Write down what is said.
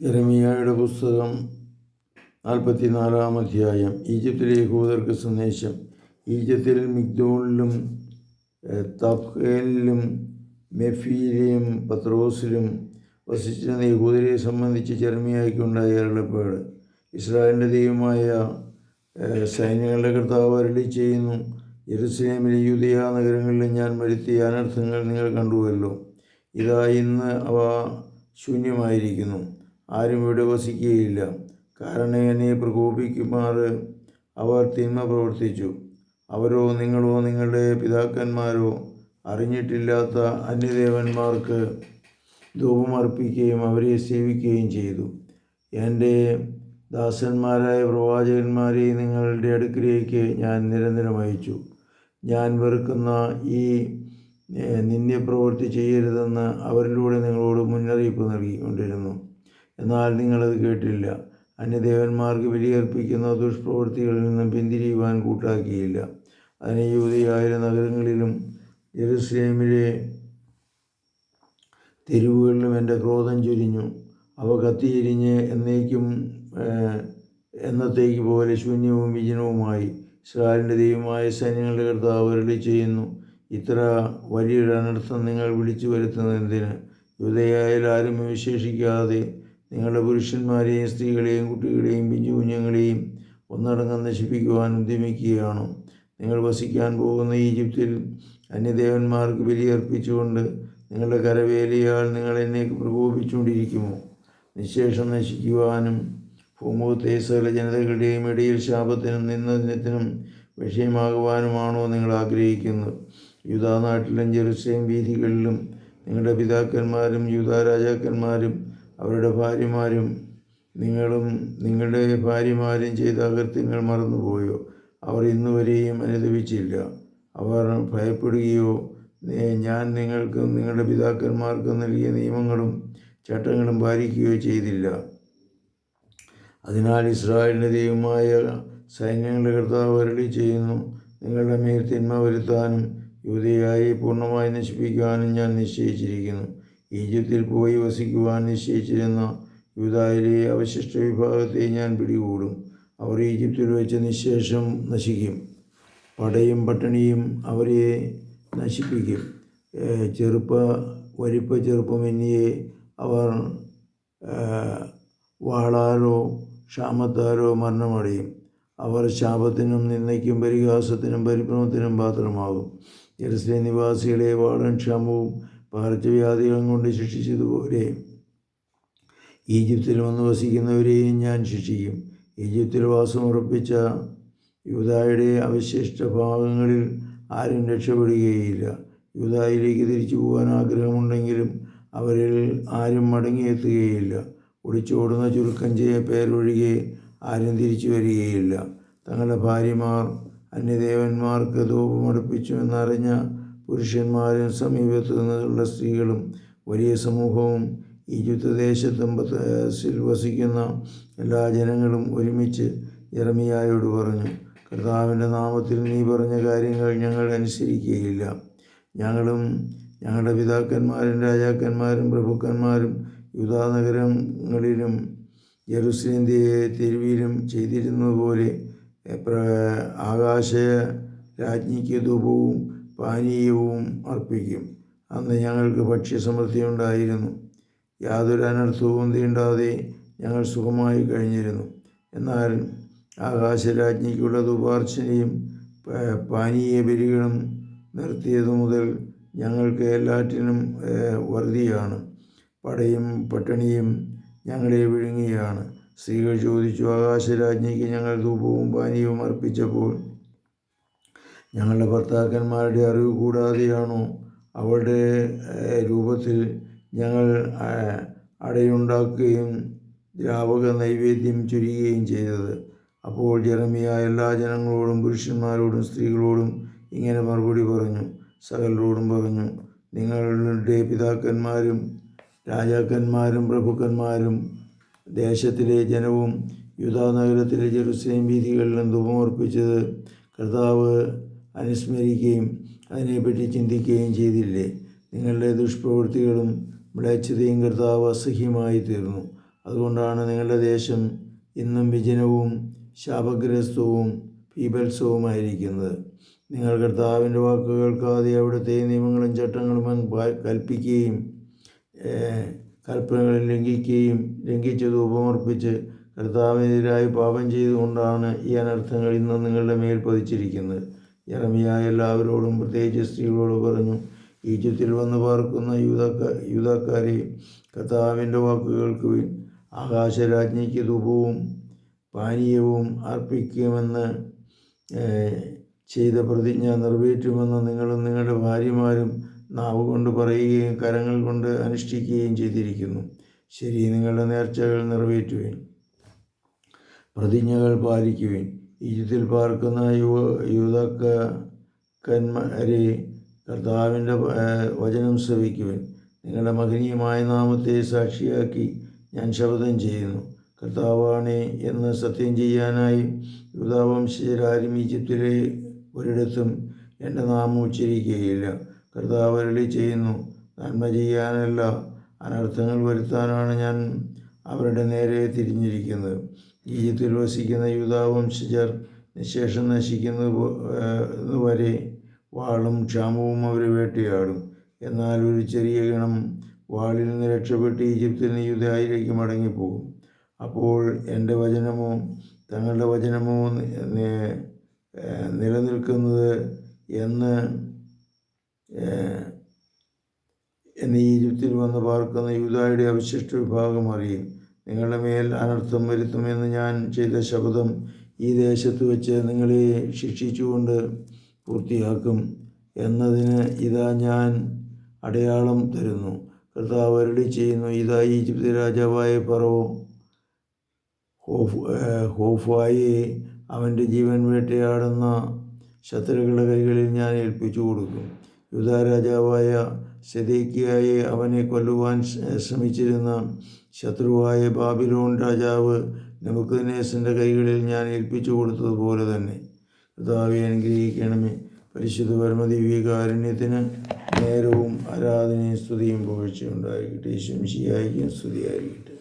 യെരമിയായുടെ പുസ്തകം നാൽപ്പത്തിനാലാം അധ്യായം. ഈജിപ്തിലെ യഹൂദർക്ക് സന്ദേശം. ഈജിപ്തിൽ മിഗ്ദോളിലും തഫേലിലും മെഫീലിലും പത്രോസിലും വസിച്ചിരുന്ന യഹൂദരെ സംബന്ധിച്ച് ചെറുമിയായിക്കുണ്ടായ അരുളപ്പാട് ഇസ്രായേലിന്റെ ദൈവമായ സൈന്യങ്ങളുടെ കർത്താവ് അരളി ചെയ്യുന്നു ജെറുസലേമിലെ യൂതയ നഗരങ്ങളിലും ഞാൻ വരുത്തിയ അനർത്ഥങ്ങൾ നിങ്ങൾ കണ്ടുവല്ലോ. ഇതാ ഇന്ന് അവ ശൂന്യമായിരിക്കുന്നു. ആരും ഇവിടെ വസിക്കുകയില്ല. കാരണം എന്നെ പ്രകോപിക്കുമാർ അവർ തിന്മ പ്രവർത്തിച്ചു. അവരോ നിങ്ങളോ നിങ്ങളുടെ പിതാക്കന്മാരോ അറിഞ്ഞിട്ടില്ലാത്ത അന്യദേവന്മാർക്ക് ധൂപമർപ്പിക്കുകയും അവരെ സേവിക്കുകയും ചെയ്തു. എന്റെ ദാസന്മാരായ പ്രവാചകന്മാരെ നിങ്ങളുടെ അടുക്കിലേക്ക് ഞാൻ നിരന്തരം അയച്ചു. ഞാൻ വെറുക്കുന്ന ഈ നിന്ദ്യപ്രവൃത്തി ചെയ്യരുതെന്ന് അവരിലൂടെ നിങ്ങളോട് മുന്നറിയിപ്പ് നൽകിക്കൊണ്ടിരുന്നു. എന്നാൽ നിങ്ങളത് കേട്ടില്ല. അന്യദേവന്മാർക്ക് ബലിയർപ്പിക്കുന്ന ദുഷ്പ്രവൃത്തികളിൽ നിന്നും പിന്തിരിയുവാൻ കൂട്ടാക്കിയില്ല. അതിന് യൂതയായ നഗരങ്ങളിലും ജെറുസലേമിലെ തെരുവുകളിലും എന്റെ ക്രോധം ചൊരിഞ്ഞു. അവ കത്തിയിരിഞ്ഞ് എന്നേക്കും എന്നത്തേക്ക് പോലെ ശൂന്യവും വിജനവുമായി ഇസ്രായേലിന്റെ ദൈവമായ സൈന്യങ്ങളുടെ കർത്താവ് അരുളി ചെയ്യുന്നു. ഇത്ര വലിയൊരു അനർത്ഥം നിങ്ങൾ വിളിച്ചു വരുത്തുന്നത് എന്തിന്? യുദ്ധയായാൽ ആരും വിശേഷിക്കാതെ നിങ്ങളുടെ പുരുഷന്മാരെയും സ്ത്രീകളെയും കുട്ടികളെയും പിഞ്ചു കുഞ്ഞുങ്ങളെയും ഒന്നടങ്കം നശിപ്പിക്കുവാൻ ഉദ്യമിക്കുകയാണോ. നിങ്ങൾ വസിക്കാൻ പോകുന്ന ഈജിപ്തിൽ അന്യദേവന്മാർക്ക് ബലിയർപ്പിച്ചുകൊണ്ട് നിങ്ങളുടെ കരവേലിയാൽ നിങ്ങൾ എന്നെ പ്രകോപിച്ചുകൊണ്ടിരിക്കുമോ? നിശേഷം നശിക്കുവാനും ഭൂമുഖത്തെ സകല ജനതകളുടെയും ഇടയിൽ ശാപത്തിനും നിന്ദനത്തിനും വിഷയമാകുവാനുമാണോ നിങ്ങൾ ആഗ്രഹിക്കുന്നത്? യുദ്ധ നാട്ടിലും ജെറുസലേം വീഥികളിലും നിങ്ങളുടെ പിതാക്കന്മാരും യൂതാ രാജാക്കന്മാരും അവരുടെ ഭാര്യമാരും നിങ്ങളും നിങ്ങളുടെ ഭാര്യമാരും ചെയ്ത അകൃത്യങ്ങൾ മറന്നുപോയോ? അവർ ഇന്നുവരെയും അനുദവിച്ചില്ല അവർ ഭയപ്പെടുകയോ ഞാൻ നിങ്ങൾക്കും നിങ്ങളുടെ പിതാക്കന്മാർക്കും നൽകിയ നിയമങ്ങളും ചട്ടങ്ങളും പാലിക്കുകയോ ചെയ്തില്ല. അതിനാൽ ഇസ്രായേലിന്റെ ദൈവമായ സൈന്യങ്ങളുടെ കർത്താവ് അരളി ചെയ്യുന്നു നിങ്ങളുടെ മേൽ തിന്മ വരുത്താനും യുവതിയായി പൂർണമായി നശിപ്പിക്കാനും ഞാൻ നിശ്ചയിച്ചിരിക്കുന്നു. ഈജിപ്തിൽ പോയി വസിക്കുവാൻ നിശ്ചയിച്ചിരുന്ന യൂതായിലെ അവശിഷ്ട വിഭാഗത്തെ ഞാൻ പിടികൂടും. അവർ ഈജിപ്തിൽ വെച്ച് നിശേഷം നശിക്കും. പടയും പട്ടിണിയും അവരെ നശിപ്പിക്കും. ചെറുപ്പ വലിപ്പ ചെറുപ്പമെന്നിയെ അവർ വാളാലോ ക്ഷാമത്താലോ മരണമടയും. അവർ ശാപത്തിനും നിന്ദയ്ക്കും പരിഹാസത്തിനും പരിഭ്രമത്തിനും പാത്രമാകും. ജെറുസലേം നിവാസികളെ വാളും ക്ഷാമവും പകർച്ചവ്യാധികളും കൊണ്ട് ശിക്ഷിച്ചതുപോലെ ഈജിപ്തിൽ വന്ന് വസിക്കുന്നവരെയും ഞാൻ ശിക്ഷിക്കും. ഈജിപ്തിൽ വാസമുറപ്പിച്ച യൂതായുടെ അവശിഷ്ട ഭാഗങ്ങളിൽ ആരും രക്ഷപ്പെടുകയില്ല. യൂതായിലേക്ക് തിരിച്ചു പോകാൻ ആഗ്രഹമുണ്ടെങ്കിലും അവരിൽ ആരും മടങ്ങിയെത്തുകയില്ല. ഒളിച്ചോടുന്ന ചുരുക്കം ചെയ്യ പേരൊഴികെ ആരും തിരിച്ചു വരികയില്ല. തങ്ങളുടെ ഭാര്യമാർ അന്യദേവന്മാർക്ക് ധൂപമടുപ്പിച്ചു എന്നറിഞ്ഞ പുരുഷന്മാരും സമീപത്തു നിന്നുള്ള സ്ത്രീകളും വലിയ സമൂഹവും ഈജിപ്ത് ദേശത്തും വസിക്കുന്ന എല്ലാ ജനങ്ങളും ഒരുമിച്ച് ജർമിയായോട് പറഞ്ഞു കർത്താവിന്റെ നാമത്തിൽ നീ പറഞ്ഞ കാര്യങ്ങൾ ഞങ്ങൾ അനുസരിക്കുകയില്ല. ഞങ്ങളും ഞങ്ങളുടെ പിതാക്കന്മാരും രാജാക്കന്മാരും പ്രഭുക്കന്മാരും യുധാനഗരങ്ങളിലും ജെറുസലേം തെരുവിലും ചെയ്തിരുന്നതുപോലെ ആകാശ രാജ്ഞിക്ക് ധൂപവും പാനീയവും അർപ്പിക്കും. അന്ന് ഞങ്ങൾക്ക് ഭക്ഷ്യസമൃദ്ധി ഉണ്ടായിരുന്നു യാതൊരു അനർത്ഥവും തീണ്ടാതെ ഞങ്ങൾ സുഖമായി കഴിഞ്ഞിരുന്നു. എന്നാൽ ആകാശരാജ്ഞിക്കുള്ള ദുപാർച്ചനയും പാനീയ ബലികളും നിർത്തിയതു മുതൽ ഞങ്ങൾക്ക് എല്ലാറ്റിനും വറുതിയാണ് പടയും പട്ടിണിയും ഞങ്ങളെ വിഴുങ്ങിയാണ്. സ്ത്രീകൾ ചോദിച്ചു ആകാശരാജ്ഞിക്ക് ഞങ്ങൾ ധൂപവും പാനീയവും അർപ്പിച്ചപ്പോൾ ഞങ്ങളുടെ ഭർത്താക്കന്മാരുടെ അറിവ് കൂടാതെയാണോ അവളുടെ രൂപത്തിൽ ഞങ്ങൾ അടയുണ്ടാക്കുകയും ദ്രാവക നൈവേദ്യം ചുരിയുകയും ചെയ്തത്. അപ്പോൾ ജെറമിയ എല്ലാ ജനങ്ങളോടും പുരുഷന്മാരോടും സ്ത്രീകളോടും ഇങ്ങനെ മറുപടി പറഞ്ഞു. സകലരോടും പറഞ്ഞു നിങ്ങളുടെ പിതാക്കന്മാരും രാജാക്കന്മാരും പ്രഭുക്കന്മാരും ദേശത്തിലെ ജനവും യുധാനഗരത്തിലെ ജെറുസലേം വീതികളിലും ധൂപമർപ്പിച്ചത് കർത്താവ് അനുസ്മരിക്കുകയും അതിനെപ്പറ്റി ചിന്തിക്കുകയും ചെയ്തില്ലേ? നിങ്ങളുടെ ദുഷ്പ്രവൃത്തികളും മ്ലേച്ഛതയും കർത്താവ് അസഹ്യമായി തീർന്നു. അതുകൊണ്ടാണ് നിങ്ങളുടെ ദേശം ഇന്നും വിജനവും ശാപഗ്രസ്തവും ഭീപത്സവുമായിരിക്കുന്നത് നിങ്ങൾ കർത്താവിന്റെ വാക്ക് കേൾക്കാതെ അവിടുത്തെ നിയമങ്ങളും ചട്ടങ്ങളും കൽപ്പിക്കുകയും കൽപ്പനകളിൽ ലംഘിക്കുകയും ലംഘിച്ചത് ഉപമർപ്പിച്ച് കർത്താവിനെതിരായി പാപം ചെയ്തുകൊണ്ടാണ് ഈ അനർത്ഥങ്ങൾ ഇന്ന് നിങ്ങളുടെ മേൽ പതിച്ചിരിക്കുന്നത്. യറമിയ എല്ലാവരോടും പ്രത്യേകിച്ച് സ്ത്രീകളോട് പറഞ്ഞു ഈജിപ്തിൽ വന്ന് പാർക്കുന്ന യൂതക്ക യൂതക്കാരെ കർത്താവിന്റെ വാക്ക് കേൾക്കുവിൻ. ആകാശരാജ്ഞിക്ക് ധൂപവും പാനീയവും അർപ്പിക്കുമെന്ന് ചെയ്ത പ്രതിജ്ഞ നിറവേറ്റുമെന്ന് നിങ്ങളും നിങ്ങളുടെ ഭാര്യമാരും നാവ് കൊണ്ട് പറയുകയും കരങ്ങൾ കൊണ്ട് അനുഷ്ഠിക്കുകയും ചെയ്തിരിക്കുന്നു. ശരി നിങ്ങളുടെ നേർച്ചകൾ നിറവേറ്റുവിൻ. പ്രതിജ്ഞകൾ പാലിക്കുവിൻ. ഈജിപ്തിൽ പാർക്കുന്ന യുവ യൂതക്കന്മാരെ കർത്താവിന്റെ വചനം ശ്രവിക്കുവിൻ. നിങ്ങളുടെ മഹനീയമായ നാമത്തെ സാക്ഷിയാക്കി ഞാൻ ശപഥം ചെയ്യുന്നു. കർത്താവാണ് എന്ന് സത്യം ചെയ്യാനായി യൂതാവംശജരാരും ഈജിപ്തിലെ ഒരിടത്തും എന്റെ നാമം ഉച്ചരിക്കുകയില്ല. കർത്താവ് അരളി ചെയ്യുന്നു നന്മ ചെയ്യാനല്ല അനർത്ഥങ്ങൾ വരുത്താനാണ് ഞാൻ അവരുടെ നേരെ തിരിഞ്ഞിരിക്കുന്നത്. ഈജിപ്തിൽ വസിക്കുന്ന യൂതാവംശജർ നിശേഷം നശിക്കുന്നത് വരെ വാളും ക്ഷാമവും അവരെ വേട്ടയാടും. എന്നാൽ ഒരു ചെറിയ ഗണം വാളിൽ നിന്ന് രക്ഷപ്പെട്ട് ഈജിപ്തിൽ നിന്ന് യൂതയായിലേക്ക് മടങ്ങിപ്പോകും. അപ്പോൾ എന്റെ വചനമോ തങ്ങളുടെ വചനമോ നിലനിൽക്കുന്നത് എന്ന് എന്ന് ഈജിപ്തിൽ വന്ന് പാർക്കുന്ന യൂതായുടെ അവശിഷ്ട വിഭാഗം അറിയും. നിങ്ങളുടെ മേൽ അനർത്ഥം വരുത്തുമെന്ന് ഞാൻ ചെയ്ത ശബ്ദം ഈ ദേശത്ത് വെച്ച് നിങ്ങളെ ശിക്ഷിച്ചുകൊണ്ട് പൂർത്തിയാക്കും എന്നതിന് ഇതാ ഞാൻ അടയാളം തരുന്നു. കർത്താവ് അരുളി ചെയ്യുന്നു ഇതാ ഈജിപ്തി രാജാവായ പറവോ ഹോഫ് ഹോഫായി അവന്റെ ജീവൻ വേട്ടയാടുന്ന ശത്രുക്കളുടെ കൈകളിൽ ഞാൻ ഏൽപ്പിച്ചു കൊടുക്കും. യുദ്ധ രാജാവായ സെദേക്കിയായെ അവനെ കൊല്ലുവാൻ ശ്ര- ശ്രമിച്ചിരുന്ന ശത്രുവായ ബാബിലോൺ രാജാവ് നമുക്കുദിനേശന്റെ കൈകളിൽ ഞാൻ ഏൽപ്പിച്ചു കൊടുത്തതുപോലെ തന്നെ. കർത്താവെ അനുഗ്രഹിക്കണമേ. പരിശുദ്ധ പരമദിവ്യകാരുണ്യത്തിന് നേരവും ആരാധനയും സ്തുതിയും പുകഴ്ചയുണ്ടായിരിക്കട്ടെ ശംശിയായിരിക്കും സ്തുതിയായിരിക്കട്ടെ.